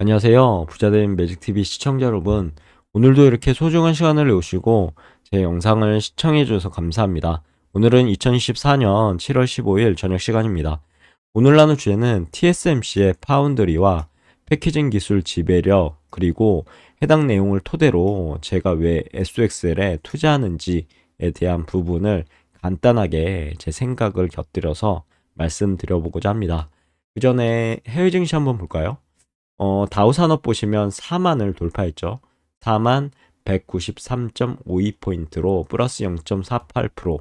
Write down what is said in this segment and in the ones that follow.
안녕하세요. 부자된 매직TV 시청자 여러분. 오늘도 이렇게 소중한 시간을 내오시고 제 영상을 시청해 주셔서 감사합니다. 오늘은 2024년 7월 15일 저녁 시간입니다. 오늘 나눌 주제는 TSMC의 파운드리와 패키징 기술 지배력 그리고 해당 내용을 토대로 제가 왜 SOXL에 투자하는지에 대한 부분을 간단하게 제 생각을 곁들여서 말씀드려보고자 합니다. 그 전에 해외 증시 한번 볼까요? 어, 다우 산업 보시면 4만을 돌파했죠. 4만 193.52포인트로 플러스 0.48%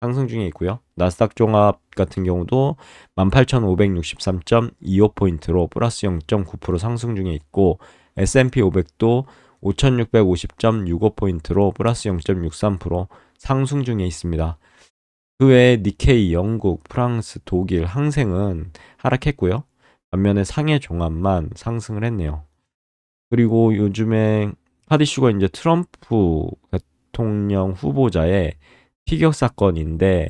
상승 중에 있고요. 나스닥 종합 같은 경우도 18,563.25포인트로 플러스 0.9% 상승 중에 있고 S&P 500도 5,650.65포인트로 플러스 0.63% 상승 중에 있습니다. 그 외에 니케이, 영국, 프랑스, 독일, 항생은 하락했고요. 반면에 상해 종합만 상승을 했네요. 그리고 요즘에 하디슈가 이제 트럼프 대통령 후보자의 피격 사건인데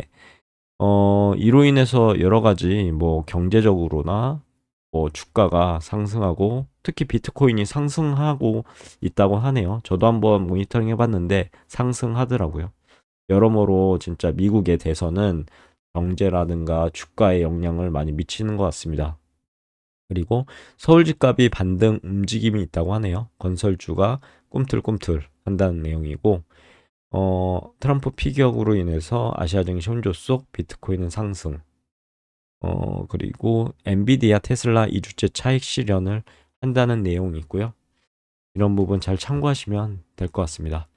어 이로 인해서 여러 가지 뭐 경제적으로나 뭐 주가가 상승하고 특히 비트코인이 상승하고 있다고 하네요. 저도 한번 모니터링 해봤는데 상승하더라고요. 여러모로 진짜 미국의 대선은 경제라든가 주가에 영향을 많이 미치는 것 같습니다. 그리고 서울 집값이 반등 움직임이 있다고 하네요. 건설주가 꿈틀꿈틀 한다는 내용이고, 어, 트럼프 피격으로 인해서 아시아 증시 혼조 속 비트코인은 상승. 어, 그리고 엔비디아 테슬라 2주째 차익 실현을 한다는 내용이 있고요. 이런 부분 잘 참고하시면 될 것 같습니다.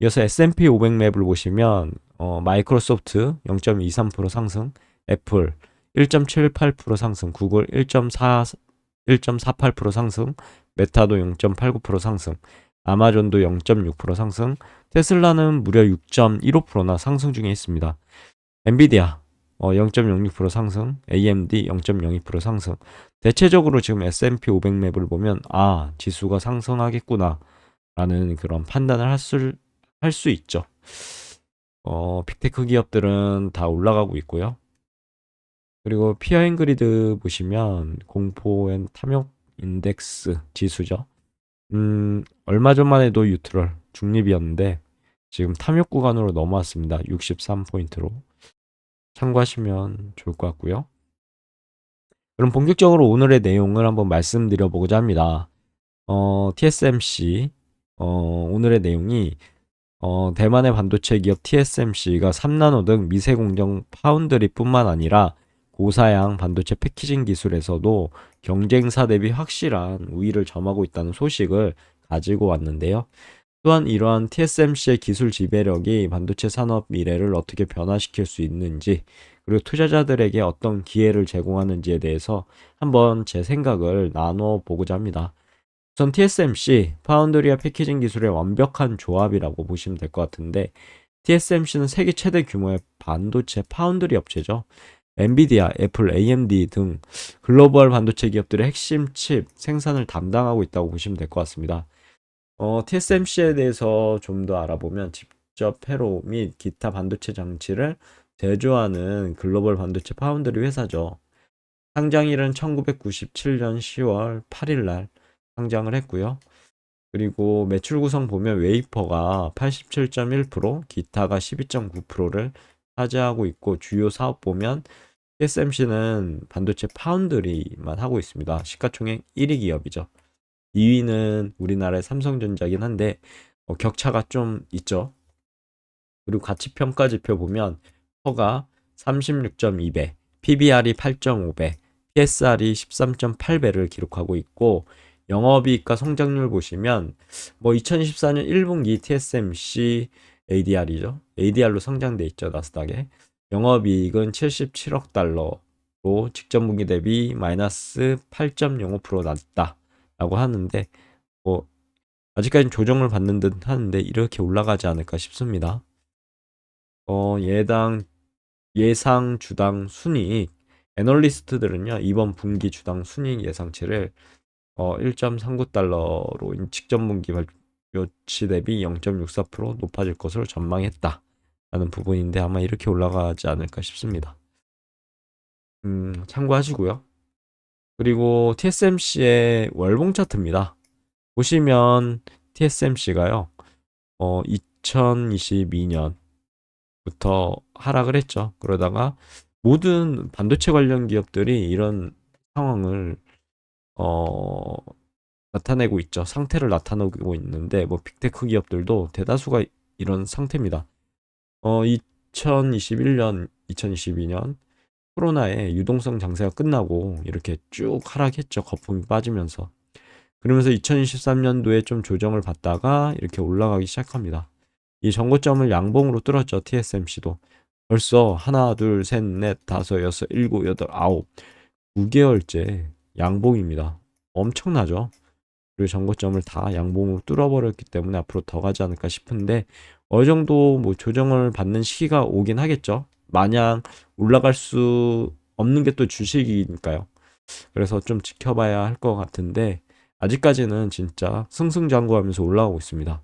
이어서 S&P 500 맵을 보시면 어, 마이크로소프트 0.23% 상승, 애플 1.78% 상승, 구글 1.4 1.48% 상승, 메타도 0.89% 상승, 아마존도 0.6% 상승, 테슬라는 무려 6.15%나 상승 중에 있습니다. 엔비디아 어, 0.06% 상승, AMD 0.02% 상승. 대체적으로 지금 S&P 500 맵을 보면 아 지수가 상승하겠구나 라는 그런 판단을 할수 할 수 있죠. 어, 빅테크 기업들은 다 올라가고 있고요. 그리고 피어 앵그리드 보시면 공포 앤 탐욕 인덱스 지수죠. 음, 얼마 전만 해도 유트럴 중립이었는데 지금 탐욕 구간으로 넘어왔습니다. 63포인트로. 참고하시면 좋을 것 같고요. 그럼 본격적으로 오늘의 내용을 한번 말씀드려 보고자 합니다. 어, TSMC 어, 오늘의 내용이 어, 대만의 반도체 기업 TSMC가 3나노 등 미세 공정 파운드리뿐만 아니라 고사양 반도체 패키징 기술에서도 경쟁사 대비 확실한 우위를 점하고 있다는 소식을 가지고 왔는데요. 또한 이러한 TSMC의 기술 지배력이 반도체 산업 미래를 어떻게 변화시킬 수 있는지, 그리고 투자자들에게 어떤 기회를 제공하는지에 대해서 한번 제 생각을 나눠 보고자 합니다. 우선 TSMC, 파운드리와 패키징 기술의 완벽한 조합이라고 보시면 될 것 같은데, TSMC는 세계 최대 규모의 반도체 파운드리 업체죠. 엔비디아, 애플, AMD 등 글로벌 반도체 기업들의 핵심 칩 생산을 담당하고 있다고 보시면 될 것 같습니다. 어, TSMC에 대해서 좀 더 알아보면 직접 회로 및 기타 반도체 장치를 제조하는 글로벌 반도체 파운드리 회사죠. 상장일은 1997년 10월 8일 날 상장을 했고요. 그리고 매출 구성 보면 웨이퍼가 87.1%, 기타가 12.9%를 차지하고 있고 주요 사업 보면 TSMC는 반도체 파운드리만 하고 있습니다. 시가총액 1위 기업이죠. 2위는 우리나라의 삼성전자긴 한데 어, 격차가 좀 있죠. 그리고 가치 평가 지표 보면 퍼가 36.2배, PBR이 8.5배, PSR이 13.8배를 기록하고 있고 영업이익과 성장률 보시면 뭐 2024년 1분기 TSMC ADR이죠. ADR로 성장돼 있죠. 나스닥에. 영업이익은 77억 달러로 직전 분기 대비 마이너스 8.05% 낮다 라고 하는데 뭐 아직까지는 조정을 받는 듯 하는데 이렇게 올라가지 않을까 싶습니다. 어, 예당 예상 주당 순이익 애널리스트들은요 이번 분기 주당 순이익 예상치를 어, 1.39달러로 직전 분기 발표 치 대비 0.64% 높아질 것으로 전망했다. 라는 부분인데 아마 이렇게 올라가지 않을까 싶습니다. 음, 참고하시고요. 그리고 TSMC의 월봉 차트입니다. 보시면 TSMC가요. 어, 2022년부터 하락을 했죠. 그러다가 모든 반도체 관련 기업들이 이런 상황을 어, 나타내고 있죠. 상태를 나타내고 있는데 뭐 빅테크 기업들도 대다수가 이런 상태입니다. 어, 2021년, 2022년 코로나의 유동성 장세가 끝나고 이렇게 쭉 하락했죠. 거품이 빠지면서. 그러면서 2023년도에 좀 조정을 받다가 이렇게 올라가기 시작합니다. 이 전고점을 양봉으로 뚫었죠. TSMC도. 벌써 하나, 둘, 셋, 넷, 다섯, 여섯, 일곱, 여덟, 아홉. 9개월째 양봉입니다. 엄청나죠? 그리고 전고점을 다 양봉으로 뚫어버렸기 때문에 앞으로 더 가지 않을까 싶은데 어느 정도 뭐 조정을 받는 시기가 오긴 하겠죠. 마냥 올라갈 수 없는 게 또 주식이니까요. 그래서 좀 지켜봐야 할 것 같은데 아직까지는 진짜 승승장구하면서 올라가고 있습니다.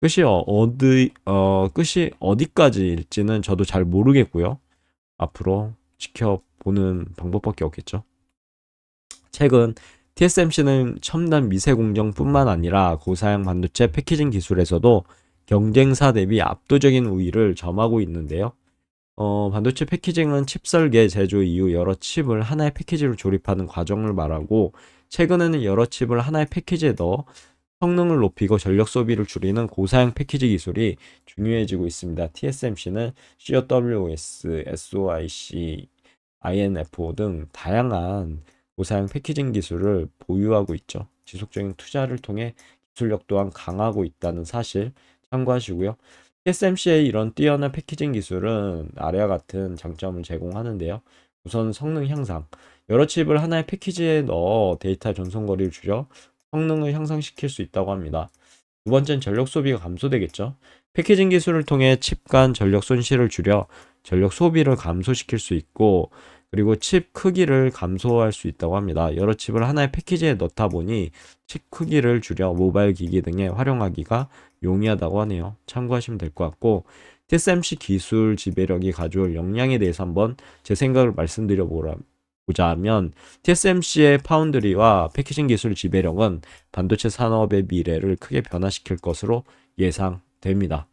끝이 어, 어디 어 끝이 어디까지일지는 저도 잘 모르겠고요. 앞으로 지켜보는 방법밖에 없겠죠. 최근 TSMC는 첨단 미세 공정뿐만 아니라 고사양 반도체 패키징 기술에서도 경쟁사 대비 압도적인 우위를 점하고 있는데요. 어, 반도체 패키징은 칩 설계, 제조 이후 여러 칩을 하나의 패키지로 조립하는 과정을 말하고 최근에는 여러 칩을 하나의 패키지에 넣어 성능을 높이고 전력 소비를 줄이는 고사양 패키지 기술이 중요해지고 있습니다. TSMC는 COWS, SOIC, INFO 등 다양한 고사양 패키징 기술을 보유하고 있죠. 지속적인 투자를 통해 기술력 또한 강하고 있다는 사실 참고하시고요. TSMC의 이런 뛰어난 패키징 기술은 아래와 같은 장점을 제공하는데요. 우선 성능 향상. 여러 칩을 하나의 패키지에 넣어 데이터 전송 거리를 줄여 성능을 향상시킬 수 있다고 합니다. 두 번째는 전력 소비가 감소되겠죠. 패키징 기술을 통해 칩 간 전력 손실을 줄여 전력 소비를 감소시킬 수 있고 그리고 칩 크기를 감소할 수 있다고 합니다. 여러 칩을 하나의 패키지에 넣다 보니 칩 크기를 줄여 모바일 기기 등에 활용하기가 용이하다고 하네요. 참고하시면 될 것 같고 TSMC 기술 지배력이 가져올 역량에 대해서 한번 제 생각을 말씀드려 보자면 TSMC의 파운드리와 패키징 기술 지배력은 반도체 산업의 미래를 크게 변화시킬 것으로 예상됩니다.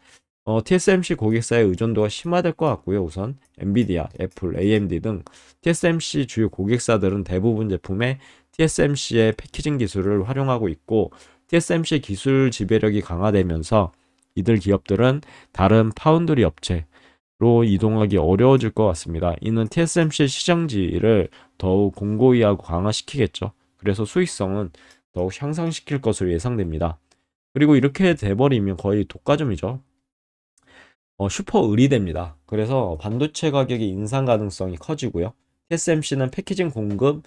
어, TSMC 고객사의 의존도가 심화될 것 같고요. 우선 엔비디아, 애플, AMD 등 TSMC 주요 고객사들은 대부분 제품에 TSMC의 패키징 기술을 활용하고 있고 TSMC 기술 지배력이 강화되면서 이들 기업들은 다른 파운드리 업체로 이동하기 어려워질 것 같습니다. 이는 TSMC의 시장지를 더욱 공고히 하고 강화시키겠죠. 그래서 수익성은 더욱 향상시킬 것으로 예상됩니다. 그리고 이렇게 돼버리면 거의 독과점이죠. 어, 슈퍼 의리됩니다. 그래서 반도체 가격의 인상 가능성이 커지고요. TSMC는 패키징 공급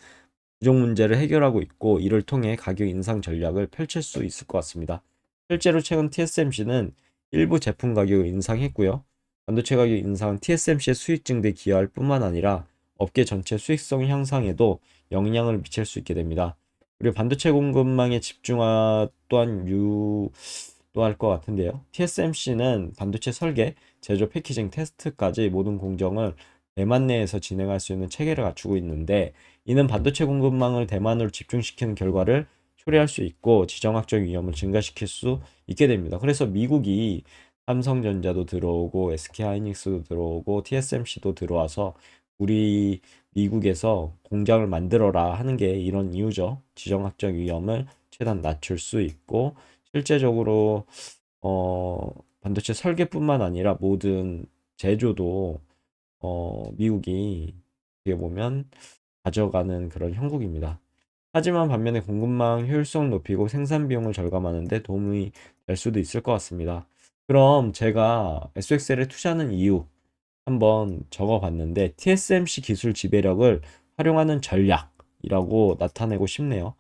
부족 문제를 해결하고 있고 이를 통해 가격 인상 전략을 펼칠 수 있을 것 같습니다. 실제로 최근 TSMC는 일부 제품 가격을 인상했고요. 반도체 가격 인상은 TSMC의 수익 증대에 기여할 뿐만 아니라 업계 전체 수익성 향상에도 영향을 미칠 수 있게 됩니다. 그리고 반도체 공급망의 집중화 또한 유 또 할 것 같은데요. TSMC는 반도체 설계, 제조 패키징 테스트까지 모든 공정을 대만 내에서 진행할 수 있는 체계를 갖추고 있는데 이는 반도체 공급망을 대만으로 집중시키는 결과를 초래할 수 있고 지정학적 위험을 증가시킬 수 있게 됩니다. 그래서 미국이 삼성전자도 들어오고 SK하이닉스도 들어오고 TSMC도 들어와서 우리 미국에서 공장을 만들어라 하는 게 이런 이유죠. 지정학적 위험을 최대한 낮출 수 있고 실제적으로 어, 반도체 설계뿐만 아니라 모든 제조도 어, 미국이 어떻게 보면 가져가는 그런 형국입니다. 하지만 반면에 공급망 효율성 높이고 생산 비용을 절감하는 데 도움이 될 수도 있을 것 같습니다. 그럼 제가 SXL에 투자하는 이유 한번 적어봤는데 TSMC 기술 지배력을 활용하는 전략이라고 나타내고 싶네요.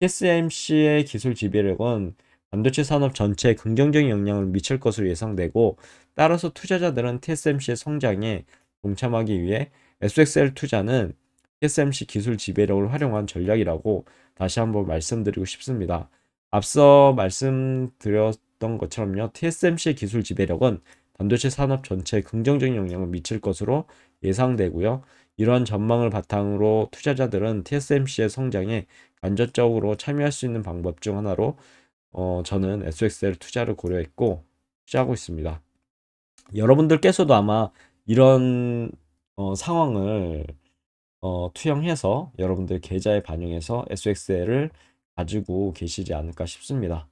TSMC의 기술 지배력은 반도체 산업 전체에 긍정적인 영향을 미칠 것으로 예상되고 따라서 투자자들은 TSMC의 성장에 동참하기 위해 SXL 투자는 TSMC 기술 지배력을 활용한 전략이라고 다시 한번 말씀드리고 싶습니다. 앞서 말씀드렸던 것처럼요. TSMC의 기술 지배력은 반도체 산업 전체에 긍정적인 영향을 미칠 것으로 예상되고요. 이러한 전망을 바탕으로 투자자들은 TSMC의 성장에 간접적으로 참여할 수 있는 방법 중 하나로 어, 저는 SXL 투자를 고려했고 투자하고 있습니다. 여러분들께서도 아마 이런 어, 상황을 어, 투영해서 여러분들 계좌에 반영해서 SXL을 가지고 계시지 않을까 싶습니다.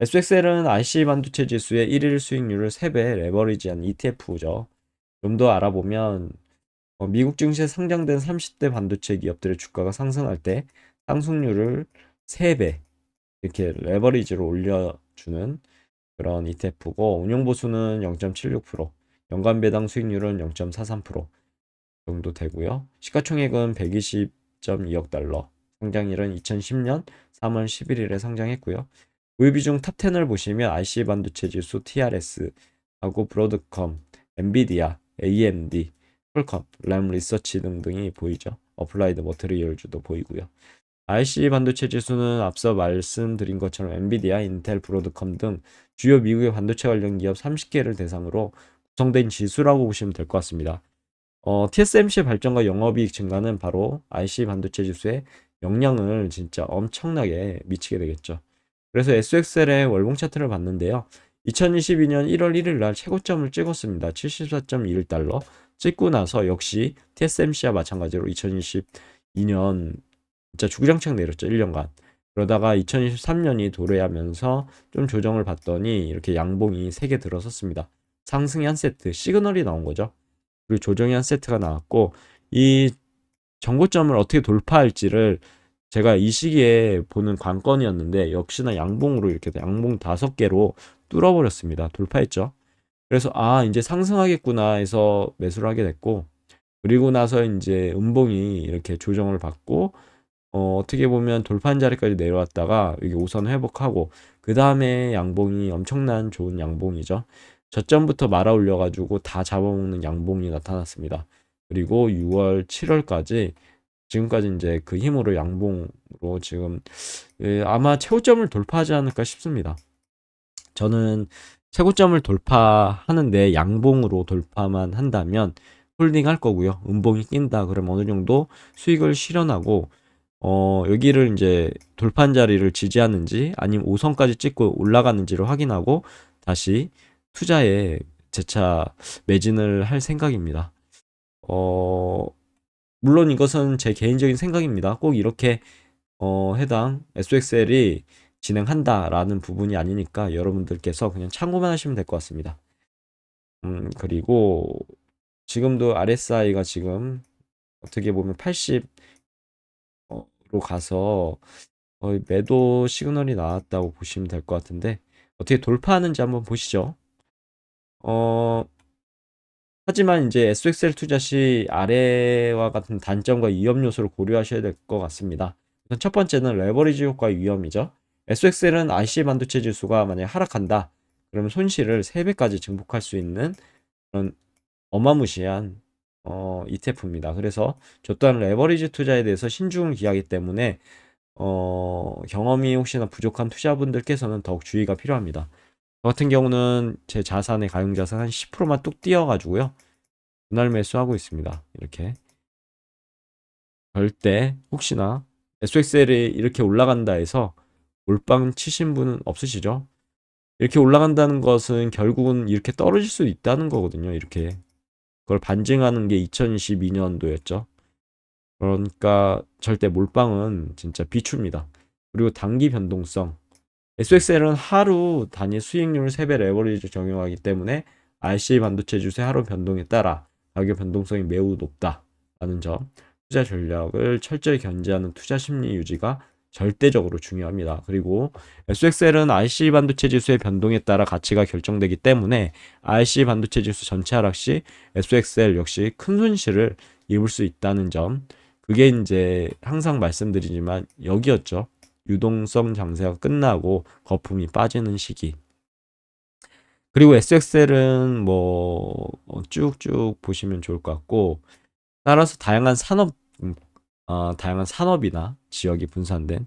SXL은 IC 반도체 지수의 1일 수익률을 3배 레버리지한 ETF죠. 좀 더 알아보면 어, 미국 증시에 상장된 30대 반도체 기업들의 주가가 상승할 때 상승률을 3배 이렇게 레버리지로 올려주는 그런 ETF고 운용 보수는 0.76%, 연간 배당 수익률은 0.43% 정도 되고요. 시가총액은 120.2억 달러, 상장일은 2010년 3월 11일에 상장했고요. 우유 비중 탑 10을 보시면 IC 반도체 지수 TRS 하고 브로드컴, 엔비디아, AMD, 퀄컴, 램 리서치 등등이 보이죠. 어플라이드 머테리얼즈도 보이고요. IC 반도체 지수는 앞서 말씀드린 것처럼 엔비디아, 인텔, 브로드컴 등 주요 미국의 반도체 관련 기업 30개를 대상으로 구성된 지수라고 보시면 될 것 같습니다. 어, TSMC의 발전과 영업이익 증가는 바로 IC 반도체 지수의 영향을 진짜 엄청나게 미치게 되겠죠. 그래서 SXL의 월봉 차트를 봤는데요. 2022년 1월 1일 날 최고점을 찍었습니다. 74.21달러. 찍고 나서 역시 TSMC와 마찬가지로 2022년 진짜 주구장창 내렸죠. 1년간. 그러다가 2023년이 도래하면서 좀 조정을 받더니 이렇게 양봉이 3개 들어섰습니다. 상승이 한 세트, 시그널이 나온 거죠. 그리고 조정이 한 세트가 나왔고 이 정고점을 어떻게 돌파할지를 제가 이 시기에 보는 관건이었는데 역시나 양봉으로 이렇게 양봉 다섯 개로 뚫어버렸습니다. 돌파했죠. 그래서 아 이제 상승하겠구나 해서 매수를 하게 됐고 그리고 나서 이제 음봉이 이렇게 조정을 받고 어, 어떻게 보면 돌판 자리까지 내려왔다가 이게 우선 회복하고 그 다음에 양봉이 엄청난 좋은 양봉이죠. 저점부터 말아 올려가지고 다 잡아먹는 양봉이 나타났습니다. 그리고 6월, 7월까지 지금까지 이제 그 힘으로 양봉으로 지금 예, 아마 최고점을 돌파하지 않을까 싶습니다. 저는 최고점을 돌파하는데 양봉으로 돌파만 한다면 홀딩 할 거고요. 음봉이 낀다 그러면 어느 정도 수익을 실현하고 어, 여기를 이제 돌판 자리를 지지하는지 아니면 5선까지 찍고 올라가는지를 확인하고 다시 투자에 재차 매진을 할 생각입니다. 어, 물론 이것은 제 개인적인 생각입니다. 꼭 이렇게 어, 해당 SXL이 진행한다라는 부분이 아니니까 여러분들께서 그냥 참고만 하시면 될 것 같습니다. 음, 그리고 지금도 RSI가 지금 어떻게 보면 80로 가서 거의 매도 시그널이 나왔다고 보시면 될 것 같은데 어떻게 돌파하는지 한번 보시죠. 어, 하지만 이제 SXL 투자 시 아래와 같은 단점과 위험 요소를 고려하셔야 될 것 같습니다. 우선 첫 번째는 레버리지 효과의 위험이죠. SXL은 IC 반도체 지수가 만약 하락한다. 그러면 손실을 3배까지 증폭할 수 있는 그런 어마무시한 어, ETF입니다. 그래서 저 또한 레버리지 투자에 대해서 신중을 기하기 때문에 어, 경험이 혹시나 부족한 투자분들께서는 더욱 주의가 필요합니다. 저 같은 경우는 제 자산의 가용 자산 한 10%만 뚝 띄어가지고요. 분할 매수하고 있습니다. 이렇게. 절대 혹시나 SXL이 이렇게 올라간다 해서 몰빵 치신 분은 없으시죠? 이렇게 올라간다는 것은 결국은 이렇게 떨어질 수 있다는 거거든요. 이렇게. 그걸 반증하는 게 2022년도였죠. 그러니까 절대 몰빵은 진짜 비추입니다. 그리고 단기 변동성. SXL은 하루 단위 수익률 3배 레버리지 적용하기 때문에 RC 반도체 주세 하루 변동에 따라 가격 변동성이 매우 높다라는 점. 투자 전략을 철저히 견제하는 투자 심리 유지가 절대적으로 중요합니다. 그리고 SXL은 IC 반도체 지수의 변동에 따라 가치가 결정되기 때문에 IC 반도체 지수 전체 하락 시 SXL 역시 큰 손실을 입을 수 있다는 점. 그게 이제 항상 말씀드리지만 여기였죠. 유동성 장세가 끝나고 거품이 빠지는 시기. 그리고 SXL은 뭐 쭉쭉 보시면 좋을 것 같고 따라서 다양한 산업 어, 다양한 산업이나 지역이 분산된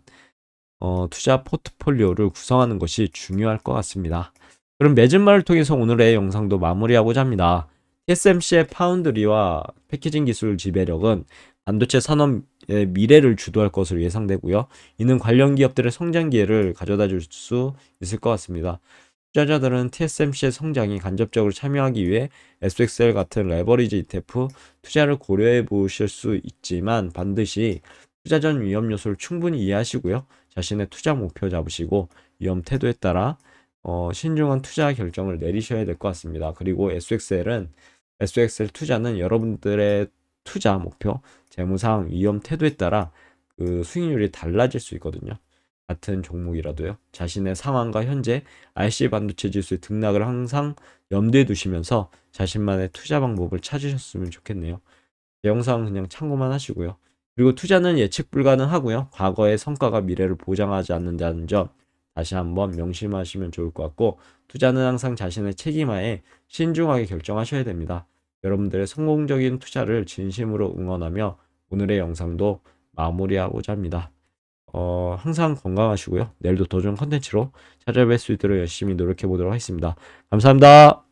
어, 투자 포트폴리오를 구성하는 것이 중요할 것 같습니다. 그럼 매진말을 통해서 오늘의 영상도 마무리하고자 합니다. TSMC의 파운드리와 패키징 기술 지배력은 반도체 산업의 미래를 주도할 것으로 예상되고요. 이는 관련 기업들의 성장 기회를 가져다 줄 수 있을 것 같습니다. 투자자들은 TSMC의 성장이 간접적으로 참여하기 위해 SXL 같은 레버리지 ETF 투자를 고려해 보실 수 있지만 반드시 투자 전 위험 요소를 충분히 이해하시고요. 자신의 투자 목표 잡으시고 위험 태도에 따라 어, 신중한 투자 결정을 내리셔야 될 것 같습니다. 그리고 SXL은 SXL 투자는 여러분들의 투자 목표, 재무상, 위험 태도에 따라 그 수익률이 달라질 수 있거든요. 같은 종목이라도요. 자신의 상황과 현재 RC 반도체 지수의 등락을 항상 염두에 두시면서 자신만의 투자 방법을 찾으셨으면 좋겠네요. 제 영상 그냥 참고만 하시고요. 그리고 투자는 예측 불가능하고요. 과거의 성과가 미래를 보장하지 않는다는 점 다시 한번 명심하시면 좋을 것 같고 투자는 항상 자신의 책임하에 신중하게 결정하셔야 됩니다. 여러분들의 성공적인 투자를 진심으로 응원하며 오늘의 영상도 마무리하고자 합니다. 어, 항상 건강하시고요. 내일도 더 좋은 컨텐츠로 찾아뵐 수 있도록 열심히 노력해 보도록 하겠습니다. 감사합니다.